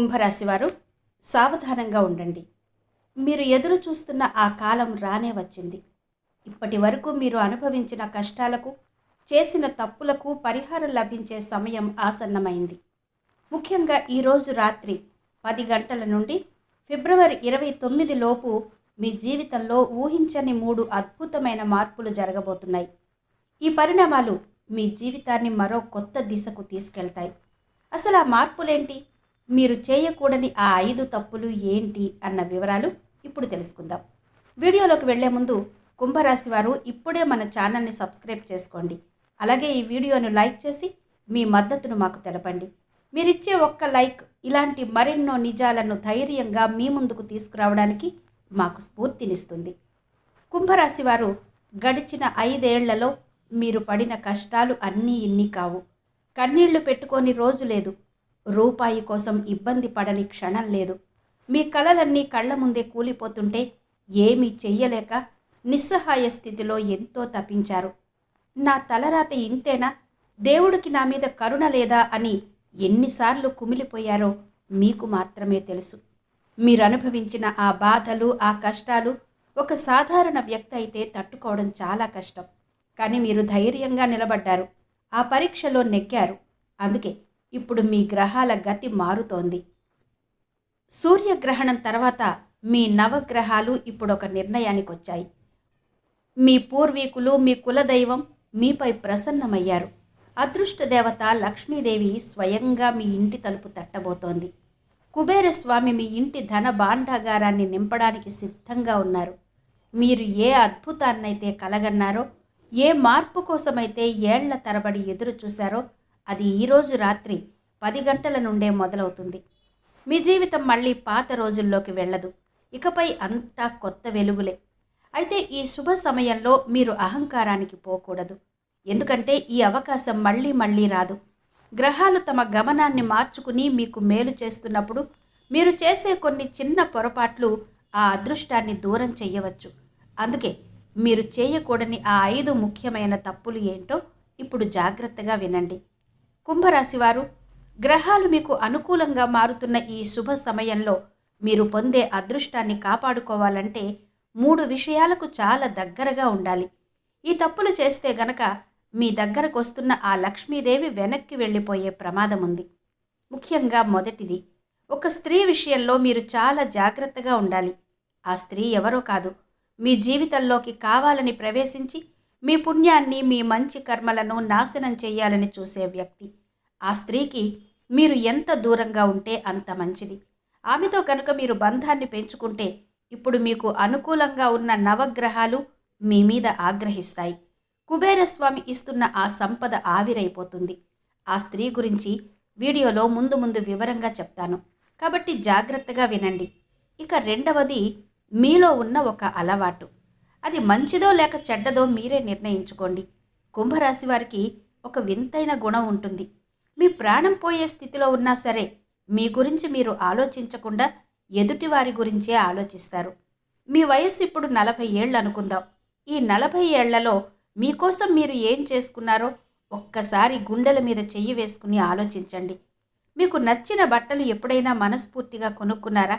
కుంభరాశి వారు సావధానంగా ఉండండి. మీరు ఎదురు చూస్తున్న ఆ కాలం రానే వచ్చింది. ఇప్పటి వరకు మీరు అనుభవించిన కష్టాలకు చేసిన తప్పులకు పరిహారం లభించే సమయం ఆసన్నమైంది. ముఖ్యంగా ఈరోజు రాత్రి పది గంటల నుండి ఫిబ్రవరి ఇరవై తొమ్మిది లోపు మీ జీవితంలో ఊహించని మూడు అద్భుతమైన మార్పులు జరగబోతున్నాయి. ఈ పరిణామాలు మీ జీవితాన్ని మరో కొత్త దిశకు తీసుకెళ్తాయి. అసలు ఆ మార్పులేంటి? మీరు చేయకూడని ఆ ఐదు తప్పులు ఏంటి అన్న వివరాలు ఇప్పుడు తెలుసుకుందాం. వీడియోలోకి వెళ్ళే ముందు కుంభరాశి వారు ఇప్పుడే మన ఛానల్ని సబ్స్క్రైబ్ చేసుకోండి. అలాగే ఈ వీడియోను లైక్ చేసి మీ మద్దతును మాకు తెలపండి. మీరిచ్చే ఒక్క లైక్ ఇలాంటి మరెన్నో నిజాలను ధైర్యంగా మీ ముందుకు తీసుకురావడానికి మాకు స్ఫూర్తినిస్తుంది. కుంభరాశి వారు గడిచిన ఐదేళ్ళలో మీరు పడిన కష్టాలు అన్నీ ఇన్ని కావు. కన్నీళ్ళు పెట్టుకొని రోజు లేదు. రూపాయి కోసం ఇబ్బంది పడని క్షణం లేదు. మీ కలలన్నీ కళ్ళ ముందే కూలిపోతుంటే ఏమీ చెయ్యలేక నిస్సహాయ స్థితిలో ఎంతో తప్పించారు నా తలరాత ఇంతేనా? దేవుడికి నా మీద కరుణ లేదా అని ఎన్నిసార్లు కుమిలిపోయారో మీకు మాత్రమే తెలుసు. మీరు అనుభవించిన ఆ బాధలు ఆ కష్టాలు ఒక సాధారణ వ్యక్తి అయితే తట్టుకోవడం చాలా కష్టం. కానీ మీరు ధైర్యంగా నిలబడ్డారు. ఆ పరీక్షలో నెగ్గారు. అందుకే ఇప్పుడు మీ గ్రహాల గతి మారుతోంది. సూర్యగ్రహణం తర్వాత మీ నవగ్రహాలు ఇప్పుడు ఒక నిర్ణయానికి వచ్చాయి మీ పూర్వీకులు మీ కులదైవం మీపై ప్రసన్నమయ్యారు. అదృష్ట దేవత లక్ష్మీదేవి స్వయంగా మీ ఇంటి తలుపు తట్టబోతోంది. కుబేరస్వామి మీ ఇంటి ధన భాండాగారాన్ని నింపడానికి సిద్ధంగా ఉన్నారు. మీరు ఏ అద్భుతాన్నైతే కలగన్నారో ఏ మార్పు కోసమైతే ఏళ్ళ తరబడి ఎదురు చూశారో అది ఈరోజు రాత్రి పది గంటల నుండే మొదలవుతుంది. మీ జీవితం మళ్ళీ పాత రోజుల్లోకి వెళ్ళదు. ఇకపై అంతా కొత్త వెలుగులే. అయితే ఈ శుభ సమయంలో మీరు అహంకారానికి పోకూడదు. ఎందుకంటే ఈ అవకాశం మళ్ళీ మళ్ళీ రాదు. గ్రహాలు తమ గమనాన్ని మార్చుకుని మీకు మేలు చేస్తున్నప్పుడు మీరు చేసే కొన్ని చిన్న పొరపాట్లు ఆ అదృష్టాన్ని దూరం చెయ్యవచ్చు. అందుకే మీరు చేయకూడని ఆ ఐదు ముఖ్యమైన తప్పులు ఏంటో ఇప్పుడు జాగ్రత్తగా వినండి. కుంభరాశివారు గ్రహాలు మీకు అనుకూలంగా మారుతున్న ఈ శుభ సమయంలో మీరు పొందే అదృష్టాన్ని కాపాడుకోవాలంటే మూడు విషయాలకు చాలా దగ్గరగా ఉండాలి. ఈ తప్పులు చేస్తే గనక మీ దగ్గరకు వస్తున్న ఆ లక్ష్మీదేవి వెనక్కి వెళ్ళిపోయే ప్రమాదం ఉంది ముఖ్యంగా మొదటిది ఒక స్త్రీ విషయంలో మీరు చాలా జాగ్రత్తగా ఉండాలి. ఆ స్త్రీ ఎవరో కాదు మీ జీవితంలోకి కావాలని ప్రవేశించి మీ పుణ్యాన్ని మీ మంచి కర్మలను నాశనం చేయాలని చూసే వ్యక్తి. ఆ స్త్రీకి మీరు ఎంత దూరంగా ఉంటే అంత మంచిది. ఆమెతో కనుక మీరు బంధాన్ని పెంచుకుంటే ఇప్పుడు మీకు అనుకూలంగా ఉన్న నవగ్రహాలు మీ మీద ఆగ్రహిస్తాయి. కుబేరస్వామి ఇస్తున్న ఆ సంపద ఆవిరైపోతుంది. ఆ స్త్రీ గురించి వీడియోలో ముందు ముందు వివరంగా చెప్తాను. కాబట్టి జాగ్రత్తగా వినండి. ఇక రెండవది మీలో ఉన్న ఒక అలవాటు. అది మంచిదో లేక చెడ్డదో మీరే నిర్ణయించుకోండి. కుంభరాశి వారికి ఒక వింతైన గుణం ఉంటుంది. మీ ప్రాణం పోయే స్థితిలో ఉన్నా సరే మీ గురించి మీరు ఆలోచించకుండా ఎదుటివారి గురించే ఆలోచిస్తారు. మీ వయస్సు ఇప్పుడు నలభై ఏళ్ళు అనుకుందాం. ఈ నలభై ఏళ్ళలో మీకోసం మీరు ఏం చేసుకున్నారో ఒక్కసారి గుండెల మీద చెయ్యి వేసుకుని ఆలోచించండి. మీకు నచ్చిన బట్టలు ఎప్పుడైనా మనస్ఫూర్తిగా కొనుక్కున్నారా?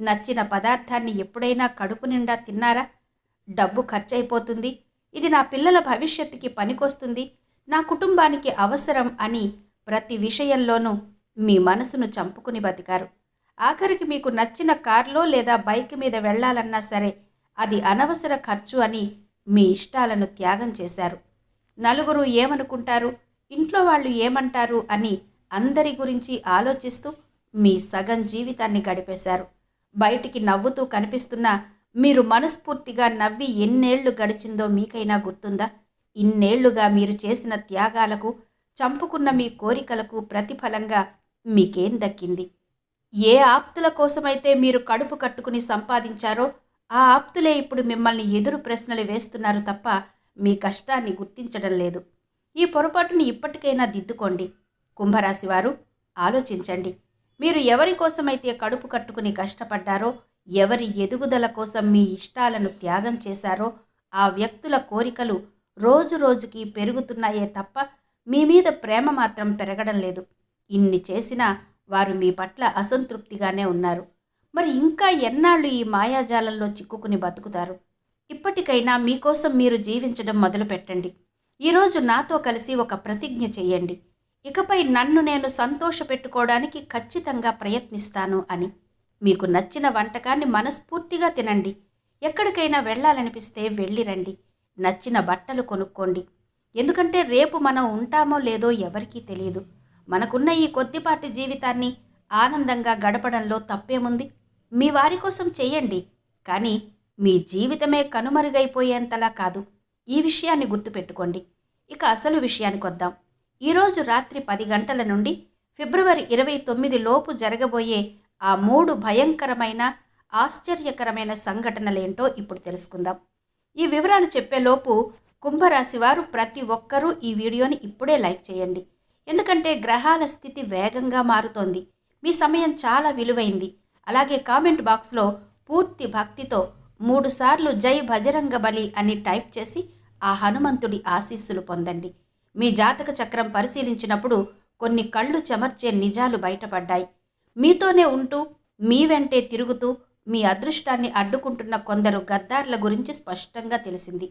నచ్చిన పదార్థాన్ని ఎప్పుడైనా కడుపు నిండా తిన్నారా? డబ్బు ఖర్చయిపోతుంది ఇది నా పిల్లల భవిష్యత్తుకి పనికొస్తుంది. నా కుటుంబానికి అవసరం అని ప్రతి విషయంలోనూ మీ మనసును చంపుకుని బతికారు. ఆఖరికి మీకు నచ్చిన కార్లో లేదా బైక్ మీద వెళ్ళాలన్నా సరే అది అనవసర ఖర్చు అని మీ ఇష్టాలను త్యాగం చేశారు. నలుగురు ఏమనుకుంటారు? ఇంట్లో వాళ్ళు ఏమంటారు? అని అందరి గురించి ఆలోచిస్తూ మీ సగం జీవితాన్ని గడిపేశారు. బయటికి నవ్వుతూ కనిపిస్తున్నా మీరు మనస్ఫూర్తిగా నవ్వి ఎన్నేళ్ళు గడిచిందో మీకైనా గుర్తుందా? ఇన్నేళ్ళుగా మీరు చేసిన త్యాగాలకు చంపుకున్న మీ కోరికలకు ప్రతిఫలంగా మీకేం దక్కింది? ఏ ఆప్తుల కోసమైతే మీరు కడుపు కట్టుకుని సంపాదించారో ఆ ఆప్తులే ఇప్పుడు మిమ్మల్ని ఎదురు ప్రశ్నలు వేస్తున్నారు తప్ప మీ కష్టాన్ని గుర్తించడం లేదు. ఈ పొరపాటుని ఇప్పటికైనా దిద్దుకోండి. కుంభరాశి వారు ఆలోచించండి. మీరు ఎవరి కోసమైతే కడుపు కట్టుకుని కష్టపడ్డారో ఎవరి ఎదుగుదల కోసం మీ ఇష్టాలను త్యాగం చేశారో ఆ వ్యక్తుల కోరికలు రోజు రోజుకి పెరుగుతున్నాయే తప్ప మీ మీద ప్రేమ మాత్రం పెరగడం లేదు. ఇన్ని చేసినా వారు మీ పట్ల అసంతృప్తిగానే ఉన్నారు. మరి ఇంకా ఎన్నాళ్ళు ఈ మాయాజాలంలో చిక్కుకుని బతుకుతారు? ఇప్పటికైనా మీకోసం మీరు జీవించడం మొదలు పెట్టండి ఈరోజు నాతో కలిసి ఒక ప్రతిజ్ఞ చేయండి ఇకపై నన్ను నేను సంతోష పెట్టుకోవడానికి ఖచ్చితంగా ప్రయత్నిస్తాను అని. మీకు నచ్చిన వంటకాన్ని మనస్ఫూర్తిగా తినండి. ఎక్కడికైనా వెళ్ళాలనిపిస్తే వెళ్ళిరండి నచ్చిన బట్టలు కొనుక్కోండి. ఎందుకంటే రేపు మనం ఉంటామో లేదో ఎవరికీ తెలియదు. మనకున్న ఈ కొద్దిపాటి జీవితాన్ని ఆనందంగా గడపడంలో తప్పేముంది? మీ వారి కోసం చేయండి కానీ మీ జీవితమే కనుమరుగైపోయేంతలా కాదు. ఈ విషయాన్ని గుర్తుపెట్టుకోండి. ఇక అసలు విషయానికి వద్దాం. ఈరోజు రాత్రి పది గంటల నుండి ఫిబ్రవరి ఇరవై తొమ్మిది లోపు జరగబోయే ఆ మూడు భయంకరమైన ఆశ్చర్యకరమైన సంఘటనలేంటో ఇప్పుడు తెలుసుకుందాం. ఈ వివరాలు చెప్పేలోపు కుంభరాశి వారు ప్రతి ఒక్కరూ ఈ వీడియోని ఇప్పుడే లైక్ చేయండి. ఎందుకంటే గ్రహాల స్థితి వేగంగా మారుతోంది. మీ సమయం చాలా విలువైంది. అలాగే కామెంట్ బాక్స్లో పూర్తి భక్తితో మూడుసార్లు జై భజరంగ బలి అని టైప్ చేసి ఆ హనుమంతుడి ఆశీస్సులు పొందండి. మీ జాతక చక్రం పరిశీలించినప్పుడు కొన్ని కళ్ళు చెమర్చే నిజాలు బయటపడ్డాయి. మీతోనే ఉంటూ మీ వెంటే తిరుగుతూ మీ అదృష్టాన్ని అడ్డుకుంటున్న కొందరు గద్దార్ల గురించి స్పష్టంగా తెలిసింది.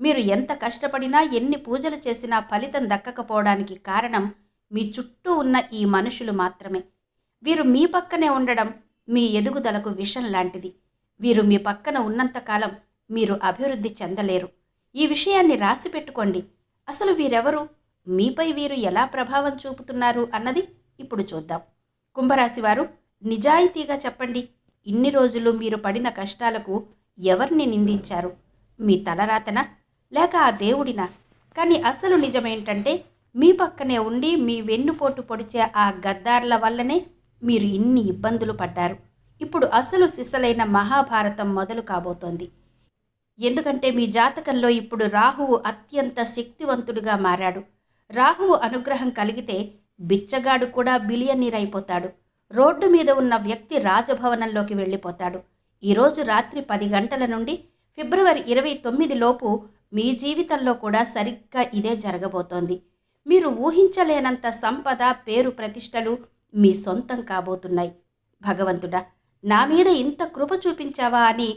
మీరు ఎంత కష్టపడినా ఎన్ని పూజలు చేసినా ఫలితం దక్కకపోవడానికి కారణం మీ చుట్టూ ఉన్న ఈ మనుషులు మాత్రమే. వీరు మీ పక్కనే ఉండడం మీ ఎదుగుదలకు విషం లాంటిది. వీరు మీ పక్కన ఉన్నంతకాలం మీరు అభివృద్ధి చెందలేరు. ఈ విషయాన్ని రాసి పెట్టుకోండి. అసలు వీరెవరు? మీపై వీరు ఎలా ప్రభావం చూపుతున్నారు అన్నది ఇప్పుడు చూద్దాం. కుంభరాశి వారు నిజాయితీగా చెప్పండి. ఇన్ని రోజులు మీరు పడిన కష్టాలకు ఎవరిని నిందించారు? మీ తలరాతన లేక ఆ దేవుడినా? కానీ అసలు నిజమేంటంటే మీ పక్కనే ఉండి మీ వెన్నుపోటు పొడిచే ఆ గద్దార్ల వల్లనే మీరు ఇన్ని ఇబ్బందులు పడ్డారు. ఇప్పుడు అసలు సిసలైన మహాభారతం మొదలు కాబోతోంది. ఎందుకంటే మీ జాతకంలో ఇప్పుడు రాహువు అత్యంత శక్తివంతుడిగా మారాడు. రాహువు అనుగ్రహం కలిగితే బిచ్చగాడు కూడా బిలియనీర్ అయిపోతాడు రోడ్డు మీద ఉన్న వ్యక్తి రాజభవనంలోకి వెళ్ళిపోతాడు. ఈరోజు రాత్రి పది గంటల నుండి ఫిబ్రవరి ఇరవై తొమ్మిది లోపు మీ జీవితంలో కూడా సరిగ్గా ఇదే జరగబోతోంది. మీరు ఊహించలేనంత సంపద పేరు ప్రతిష్టలు మీ సొంతం కాబోతున్నాయి. భగవంతుడా నా మీద ఇంత కృప చూపించావా అని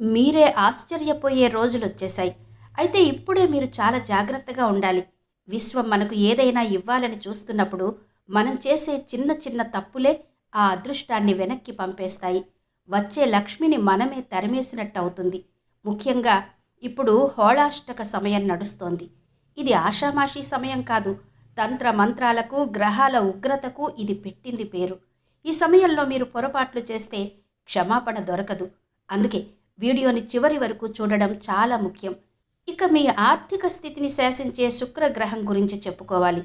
మీరే ఆశ్చర్యపోయే రోజులు వచ్చేశాయి అయితే ఇప్పుడే మీరు చాలా జాగ్రత్తగా ఉండాలి. విశ్వం మనకు ఏదైనా ఇవ్వాలని చూస్తున్నప్పుడు మనం చేసే చిన్న చిన్న తప్పులే ఆ అదృష్టాన్ని వెనక్కి పంపేస్తాయి. వచ్చే లక్ష్మిని మనమే తరిమేసినట్టు అవుతుంది ముఖ్యంగా ఇప్పుడు హోళాష్టక సమయం నడుస్తోంది. ఇది ఆషామాషీ సమయం కాదు. తంత్ర మంత్రాలకు గ్రహాల ఉగ్రతకు ఇది పెట్టింది పేరు. ఈ సమయంలో మీరు పొరపాట్లు చేస్తే క్షమాపణ దొరకదు. అందుకే వీడియోని చివరి వరకు చూడడం చాలా ముఖ్యం. ఇక మీ ఆర్థిక స్థితిని శాసించే శుక్రగ్రహం గురించి చెప్పుకోవాలి.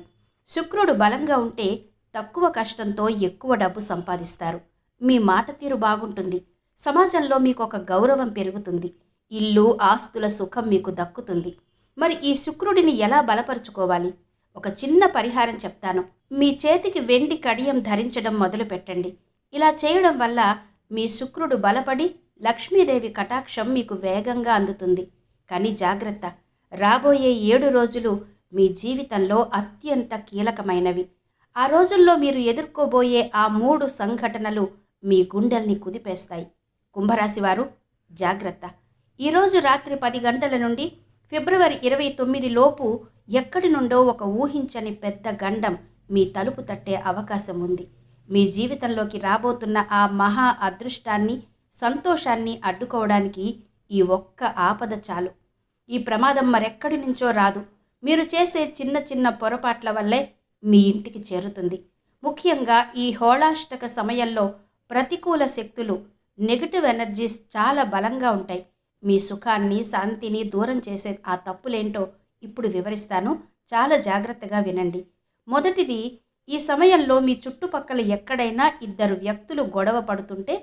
శుక్రుడు బలంగా ఉంటే తక్కువ కష్టంతో ఎక్కువ డబ్బు సంపాదిస్తారు. మీ మాట తీరు బాగుంటుంది. సమాజంలో మీకు ఒక గౌరవం పెరుగుతుంది. ఇల్లు ఆస్తుల సుఖం మీకు దక్కుతుంది. మరి ఈ శుక్రుడిని ఎలా బలపరుచుకోవాలి? ఒక చిన్న పరిహారం చెప్తాను. మీ చేతికి వెండి కడియం ధరించడం మొదలు పెట్టండి ఇలా చేయడం వల్ల మీ శుక్రుడు బలపడి లక్ష్మీదేవి కటాక్షం మీకు వేగంగా అందుతుంది. కానీ జాగ్రత్త రాబోయే ఏడు రోజులు మీ జీవితంలో అత్యంత కీలకమైనవి. ఆ రోజుల్లో మీరు ఎదుర్కోబోయే ఆ మూడు సంఘటనలు మీ గుండెల్ని కుదిపేస్తాయి. కుంభరాశివారు జాగ్రత్త. ఈరోజు రాత్రి పది గంటల నుండి ఫిబ్రవరి ఇరవై తొమ్మిది లోపు ఎక్కడి నుండో ఒక ఊహించని పెద్ద గండం మీ తలుపు తట్టే అవకాశం ఉంది. మీ జీవితంలోకి రాబోతున్న ఆ మహా అదృష్టాన్ని సంతోషాన్ని అడ్డుకోవడానికి ఈ ఒక్క ఆపద చాలు. ఈ ప్రమాదం మరెక్కడి నుంచో రాదు. మీరు చేసే చిన్న చిన్న పొరపాట్ల వల్లే మీ ఇంటికి చేరుతుంది. ముఖ్యంగా ఈ హోళాష్టక సమయంలో ప్రతికూల శక్తులు నెగటివ్ ఎనర్జీస్ చాలా బలంగా ఉంటాయి. మీ సుఖాన్ని శాంతిని దూరం చేసే ఆ తప్పులేంటో ఇప్పుడు వివరిస్తాను. చాలా జాగ్రత్తగా వినండి. మొదటిది ఈ సమయంలో మీ చుట్టుపక్కల ఎక్కడైనా ఇద్దరు వ్యక్తులు గొడవ పడుతుంటే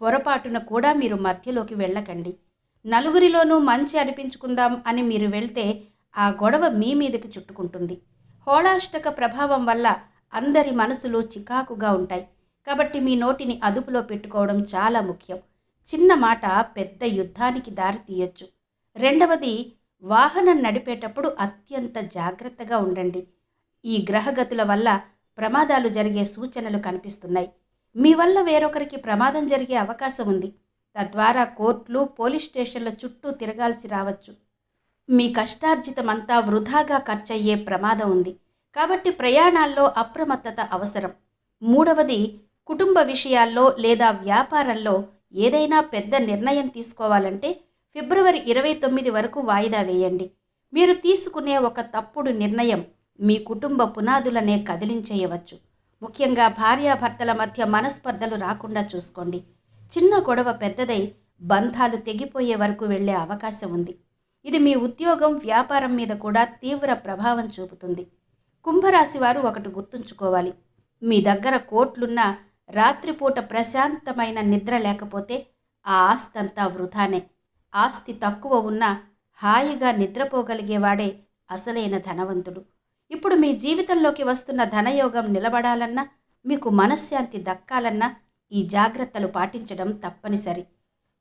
పొరపాటున కూడా మీరు మధ్యలోకి వెళ్ళకండి. నలుగురిలోనూ మంచి అనిపించుకుందాం అని మీరు వెళ్తే ఆ గొడవ మీ మీదకి చుట్టుకుంటుంది. హోళాష్టక ప్రభావం వల్ల అందరి మనసులు చికాకుగా ఉంటాయి. కాబట్టి మీ నోటిని అదుపులో పెట్టుకోవడం చాలా ముఖ్యం. చిన్న మాట పెద్ద యుద్ధానికి దారి తీయొచ్చు. రెండవది వాహనం నడిపేటప్పుడు అత్యంత జాగ్రత్తగా ఉండండి. ఈ గ్రహగతుల వల్ల ప్రమాదాలు జరిగే సూచనలు కనిపిస్తున్నాయి. మీ వల్ల వేరొకరికి ప్రమాదం జరిగే అవకాశం ఉంది. తద్వారా కోర్టులు పోలీస్ స్టేషన్ల చుట్టూ తిరగాల్సి రావచ్చు. మీ కష్టార్జితమంతా వృధాగా ఖర్చయ్యే ప్రమాదం ఉంది. కాబట్టి ప్రయాణాల్లో అప్రమత్తత అవసరం. మూడవది కుటుంబ విషయాల్లో లేదా వ్యాపారంలో ఏదైనా పెద్ద నిర్ణయం తీసుకోవాలంటే ఫిబ్రవరి ఇరవై తొమ్మిది వరకు వాయిదా వేయండి. మీరు తీసుకునే ఒక తప్పుడు నిర్ణయం మీ కుటుంబ పునాదులనే కదిలించేయవచ్చు. ముఖ్యంగా భార్యాభర్తల మధ్య మనస్పర్ధలు రాకుండా చూసుకోండి. చిన్న గొడవ పెద్దదై బంధాలు తెగిపోయే వరకు వెళ్ళే అవకాశం ఉంది. ఇది మీ ఉద్యోగం వ్యాపారం మీద కూడా తీవ్ర ప్రభావం చూపుతుంది. కుంభరాశి వారు ఒకటి గుర్తుంచుకోవాలి. మీ దగ్గర కోట్లున్నా రాత్రిపూట ప్రశాంతమైన నిద్ర లేకపోతే ఆ ఆస్తి అంతా వృధానే. ఆస్తి తక్కువ ఉన్నా హాయిగా నిద్రపోగలిగేవాడే అసలైన ధనవంతుడు. ఇప్పుడు మీ జీవితంలోకి వస్తున్న ధనయోగం నిలబడాలన్నా మీకు మనశ్శాంతి దక్కాలన్నా ఈ జాగ్రత్తలు పాటించడం తప్పనిసరి.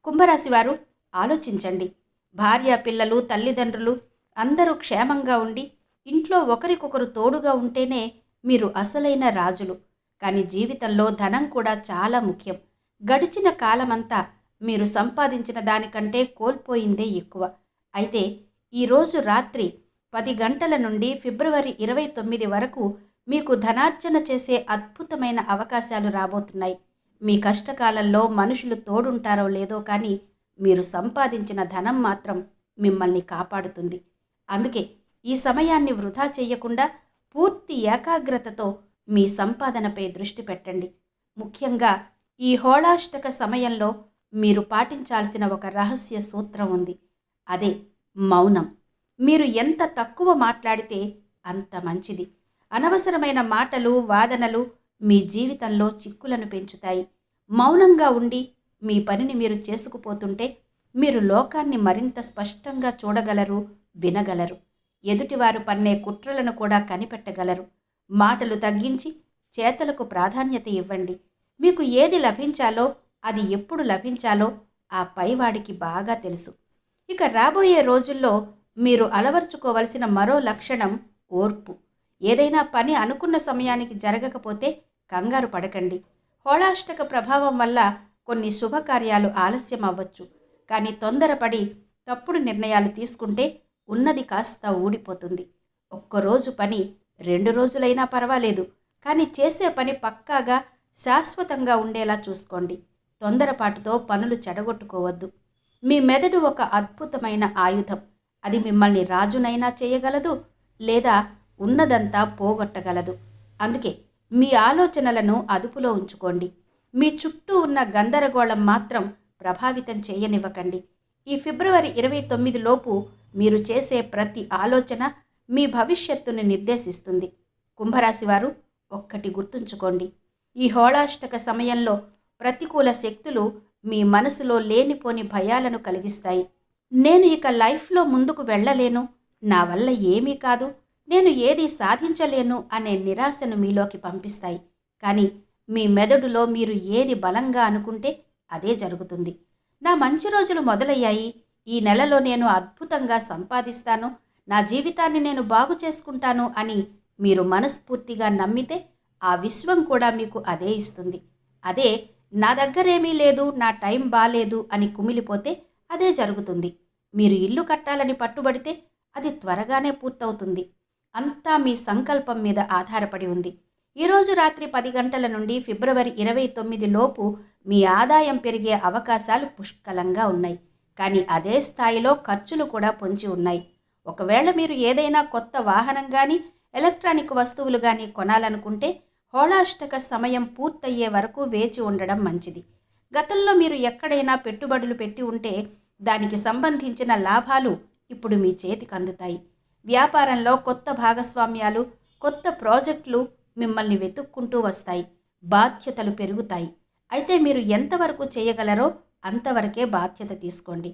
కుంభరాశి వారు ఆలోచించండి. భార్య పిల్లలు తల్లిదండ్రులు అందరూ క్షేమంగా ఉండి ఇంట్లో ఒకరికొకరు తోడుగా ఉంటేనే మీరు అసలైన రాజులు. కానీ జీవితంలో ధనం కూడా చాలా ముఖ్యం. గడిచిన కాలమంతా మీరు సంపాదించిన దానికంటే కోల్పోయిందే ఎక్కువ. అయితే ఈరోజు రాత్రి పది గంటల నుండి ఫిబ్రవరి ఇరవై తొమ్మిది వరకు మీకు ధనార్జన చేసే అద్భుతమైన అవకాశాలు రాబోతున్నాయి. మీ కష్టకాలంలో మనుషులు తోడుంటారో లేదో కానీ మీరు సంపాదించిన ధనం మాత్రం మిమ్మల్ని కాపాడుతుంది. అందుకే ఈ సమయాన్ని వృధా చేయకుండా పూర్తి ఏకాగ్రతతో మీ సంపాదనపై దృష్టి పెట్టండి. ముఖ్యంగా ఈ హోళాష్టక సమయంలో మీరు పాటించాల్సిన ఒక రహస్య సూత్రం ఉంది. అదే మౌనం. మీరు ఎంత తక్కువ మాట్లాడితే అంత మంచిది. అనవసరమైన మాటలు వాదనలు మీ జీవితంలో చిక్కులను పెంచుతాయి. మౌనంగా ఉండి మీ పనిని మీరు చేసుకుపోతుంటే మీరు లోకాన్ని మరింత స్పష్టంగా చూడగలరు వినగలరు. ఎదుటివారు పన్నే కుట్రలను కూడా కనిపెట్టగలరు. మాటలు తగ్గించి చేతలకు ప్రాధాన్యత ఇవ్వండి. మీకు ఏది లభించాలో అది ఎప్పుడు లభించాలో ఆ పైవాడికి బాగా తెలుసు. ఇక రాబోయే రోజుల్లో మీరు అలవర్చుకోవలసిన మరో లక్షణం ఓర్పు. ఏదైనా పని అనుకున్న సమయానికి జరగకపోతే కంగారు పడకండి. హోళాష్టక ప్రభావం వల్ల కొన్ని శుభకార్యాలు ఆలస్యం అవ్వచ్చు. కానీ తొందరపడి తప్పుడు నిర్ణయాలు తీసుకుంటే ఉన్నది కాస్త ఊడిపోతుంది. ఒక్కరోజు పని రెండు రోజులైనా పర్వాలేదు కానీ చేసే పని పక్కాగా శాశ్వతంగా ఉండేలా చూసుకోండి. తొందరపాటుతో పనులు చెడగొట్టుకోవద్దు. మీ మెదడు ఒక అద్భుతమైన ఆయుధం. అది మిమ్మల్ని రాజునైనా చేయగలదు లేదా ఉన్నదంతా పోగొట్టగలదు. అందుకే మీ ఆలోచనలను అదుపులో ఉంచుకోండి. మీ చుట్టూ ఉన్న గందరగోళం మాత్రం ప్రభావితం చేయనివ్వకండి. ఈ ఫిబ్రవరి ఇరవై తొమ్మిది లోపు మీరు చేసే ప్రతి ఆలోచన మీ భవిష్యత్తును నిర్దేశిస్తుంది. కుంభరాశి వారు ఒక్కటి గుర్తుంచుకోండి. ఈ హోళాష్టక సమయంలో ప్రతికూల శక్తులు మీ మనసులో లేనిపోని భయాలను కలిగిస్తాయి. నేను ఇక లైఫ్లో ముందుకు వెళ్ళలేను. నా వల్ల ఏమీ కాదు. నేను ఏది సాధించలేను అనే నిరాశను మీలోకి పంపిస్తాయి. కానీ మీ మెదడులో మీరు ఏది బలంగా అనుకుంటే అదే జరుగుతుంది. నా మంచి రోజులు మొదలయ్యాయి. ఈ నెలలో నేను అద్భుతంగా సంపాదిస్తాను. నా జీవితాన్ని నేను బాగు చేసుకుంటాను అని మీరు మనస్ఫూర్తిగా నమ్మితే ఆ విశ్వం కూడా మీకు అదే ఇస్తుంది. అదే నా దగ్గరేమీ లేదు నా టైం బాలేదు అని కుమిలిపోతే అదే జరుగుతుంది. మీరు ఇల్లు కట్టాలని పట్టుబడితే అది త్వరగానే పూర్తవుతుంది. అంతా మీ సంకల్పం మీద ఆధారపడి ఉంది. ఈరోజు రాత్రి పది గంటల నుండి ఫిబ్రవరి ఇరవై తొమ్మిది లోపు మీ ఆదాయం పెరిగే అవకాశాలు పుష్కలంగా ఉన్నాయి. కానీ అదే స్థాయిలో ఖర్చులు కూడా పొంచి ఉన్నాయి. ఒకవేళ మీరు ఏదైనా కొత్త వాహనం కానీ ఎలక్ట్రానిక్ వస్తువులు కానీ కొనాలనుకుంటే హోళాష్టక సమయం పూర్తయ్యే వరకు వేచి ఉండడం మంచిది. గతంలో మీరు ఎక్కడైనా పెట్టుబడులు పెట్టి ఉంటే దానికి సంబంధించిన లాభాలు ఇప్పుడు మీ చేతికి అందుతాయి. వ్యాపారంలో కొత్త భాగస్వామ్యాలు కొత్త ప్రాజెక్టులు మిమ్మల్ని వెతుక్కుంటూ వస్తాయి. బాధ్యతలు పెరుగుతాయి. అయితే మీరు ఎంతవరకు చేయగలరో అంతవరకే బాధ్యత తీసుకోండి.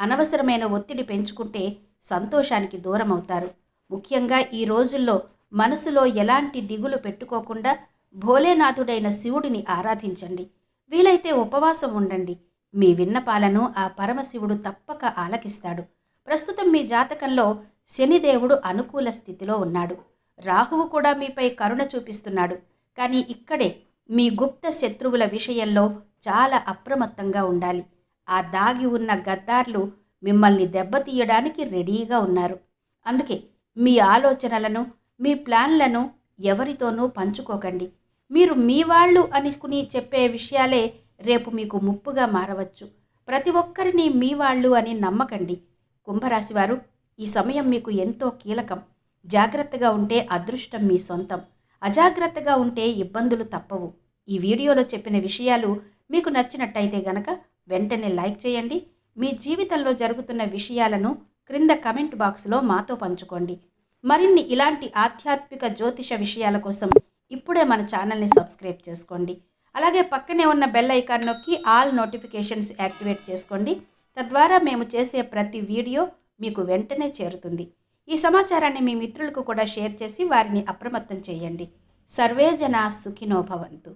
అనవసరమైన ఒత్తిడి పెంచుకుంటే సంతోషానికి దూరం అవుతారు ముఖ్యంగా ఈ రోజుల్లో మనసులో ఎలాంటి దిగులు పెట్టుకోకుండా భోలేనాథుడైన శివుడిని ఆరాధించండి. వీలైతే ఉపవాసం ఉండండి. మీ విన్నపాలను ఆ పరమశివుడు తప్పక ఆలకిస్తాడు. ప్రస్తుతం మీ జాతకంలో శనిదేవుడు అనుకూల స్థితిలో ఉన్నాడు. రాహువు కూడా మీపై కరుణ చూపిస్తున్నాడు. కానీ ఇక్కడే మీ గుప్త శత్రువుల విషయంలో చాలా అప్రమత్తంగా ఉండాలి. ఆ దాగి ఉన్న గద్దార్లు మిమ్మల్ని దెబ్బతీయడానికి రెడీగా ఉన్నారు. అందుకే మీ ఆలోచనలను మీ ప్లాన్లను ఎవరితోనూ పంచుకోకండి. మీరు మీ వాళ్ళు అనుకుని చెప్పే విషయాలే రేపు మీకు ముప్పుగా మారవచ్చు. ప్రతి ఒక్కరిని మీ వాళ్ళు అని నమ్మకండి. కుంభరాశివారు ఈ సమయం మీకు ఎంతో కీలకం. జాగ్రత్తగా ఉంటే అదృష్టం మీ సొంతం. అజాగ్రత్తగా ఉంటే ఇబ్బందులు తప్పవు. ఈ వీడియోలో చెప్పిన విషయాలు మీకు నచ్చినట్టయితే గనక వెంటనే లైక్ చేయండి. మీ జీవితంలో జరుగుతున్న విషయాలను క్రింద కమెంట్ బాక్స్లో మాతో పంచుకోండి. మరిన్ని ఇలాంటి ఆధ్యాత్మిక జ్యోతిష విషయాల కోసం ఇప్పుడే మన ఛానల్ని సబ్స్క్రైబ్ చేసుకోండి. అలాగే పక్కనే ఉన్న బెల్ ఐకాన్ నొక్కి ఆల్ నోటిఫికేషన్స్ యాక్టివేట్ చేసుకోండి. తద్వారా మేము చేసే ప్రతి వీడియో మీకు వెంటనే చేరుతుంది. ఈ సమాచారాన్ని మీ మిత్రులకు కూడా షేర్ చేసి వారిని అప్రమత్తం చేయండి. సర్వే జనా సుఖినోభవంతు